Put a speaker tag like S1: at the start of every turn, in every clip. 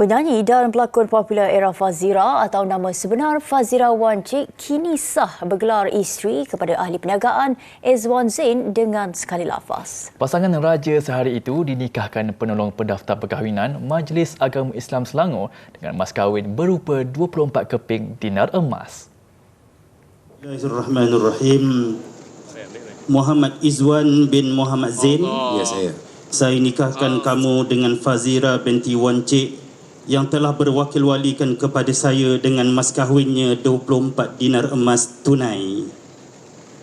S1: Penyanyi dan pelakon popular era Fazira atau nama sebenar Fazira Wan Cik kini sah bergelar isteri kepada ahli perniagaan Ezwan Zain dengan sekali lafaz.
S2: Pasangan raja sehari itu dinikahkan penolong pendaftar perkahwinan Majlis Agama Islam Selangor dengan mas kahwin berupa 24 keping dinar emas.
S3: Bismillahirrahmanirrahim. Muhammad Izwan bin Muhammad Zain.
S4: Ya saya.
S3: Saya nikahkan kamu dengan Fazira binti Wan Cik yang telah berwakil walikan kepada saya dengan mas kahwinnya 24 dinar emas tunai.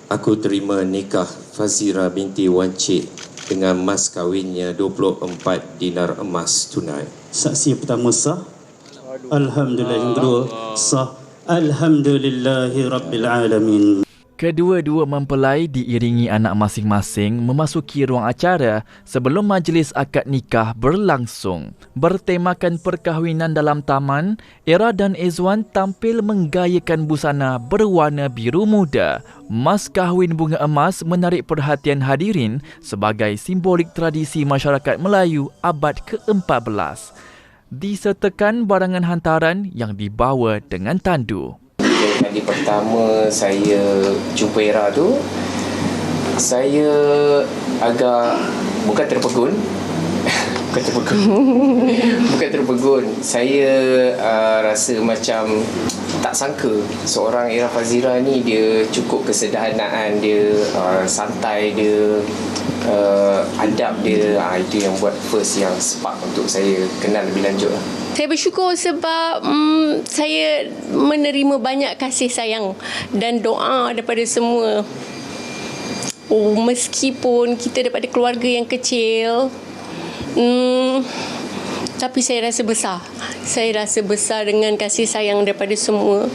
S4: Aku terima nikah Fazira binti Wancik dengan mas kahwinnya 24 dinar emas tunai.
S3: Saksi pertama sah. Alhamdulillah yang kedua sah. Alhamdulillahi Rabbil Alamin.
S2: Kedua-dua mempelai diiringi anak masing-masing memasuki ruang acara sebelum majlis akad nikah berlangsung. Bertemakan perkahwinan dalam taman, Era dan Ezwan tampil menggayakan busana berwarna biru muda. Mas kahwin bunga emas menarik perhatian hadirin sebagai simbolik tradisi masyarakat Melayu abad ke-14. Disertakan barangan hantaran yang dibawa dengan tandu
S4: kali pertama saya jumpa Era tu saya agak bukan terpegun. Bukan terpegun. Bukan terpegun. Saya uh, rasa macam tak sangka seorang Era Fazira ni dia cukup kesederhanaan dia uh, santai dia uh, adab dia. Uh, itu yang buat first yang spark untuk saya kenal lebih lanjut lah.
S5: Saya bersyukur sebab um, saya menerima banyak kasih sayang dan doa daripada semua. Oh, meskipun kita daripada keluarga yang kecil, um, tapi saya rasa besar. Saya rasa besar dengan kasih sayang daripada semua.